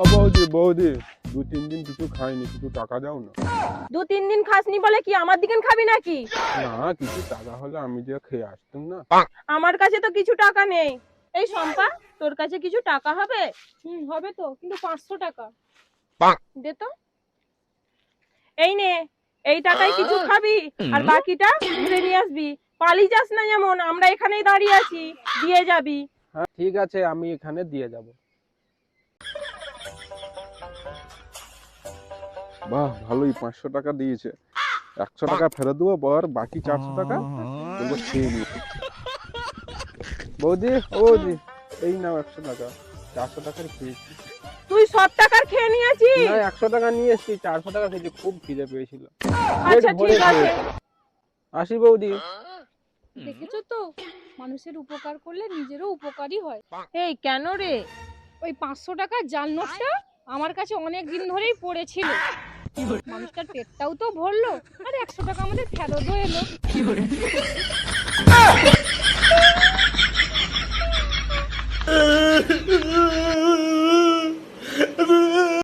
ও বৌদি বৌদি দু তিন দিন কিছু খাইনি কিছু টাকা দাও না। দু তিন দিন খাসনি বলে কি আমার দিকেন খাবি নাকি? না কিছু টাকা হলে আমি যে খেয়ে আসতাম না। আমার কাছে তো কিছু টাকা নেই। এই শম্পা তোর কাছে কিছু টাকা হবে? হুম হবে তো কিন্তু পাঁচশো টাকা। দে তো। এই নে এই টাকায় কিছু খাবি আর বাকিটা ঘুরে নিয়ে আসবি। পালিয়ে যাস না যেমন আমরা এখানেই দাঁড়িয়ে আছি দিয়ে যাবি। হ্যাঁ ঠিক আছে আমি এখানে দিয়ে যাব। বাহ ভালোই পাঁচশো টাকা দিয়েছে। একশো টাকা ফেরত দেবো পর বাকি চারশো টাকা খেয়ে বৌদি ও বৌদি এই নাও একশো টাকা। চারশো টাকার খেয়েছি। তুই সব টাকার খেয়ে নিয়েছিস? না একশো টাকা নিয়ে এসেছি চারশো টাকা খেয়েছি খুব খিদে পেয়েছিল। আচ্ছা ঠিক আছে। আসি বৌদি। দেখেছ তো? মানুষের উপকার করলে নিজেরও উপকারই হয়। এই কেন রে? ওই পাঁচশো টাকার জাল নোটটা আমার কাছে অনেক দিন ধরেই পড়েছিল। মানুষটার পেটটাও তো ভরলো আর একশো টাকা আমাদের ফেরতও এলো।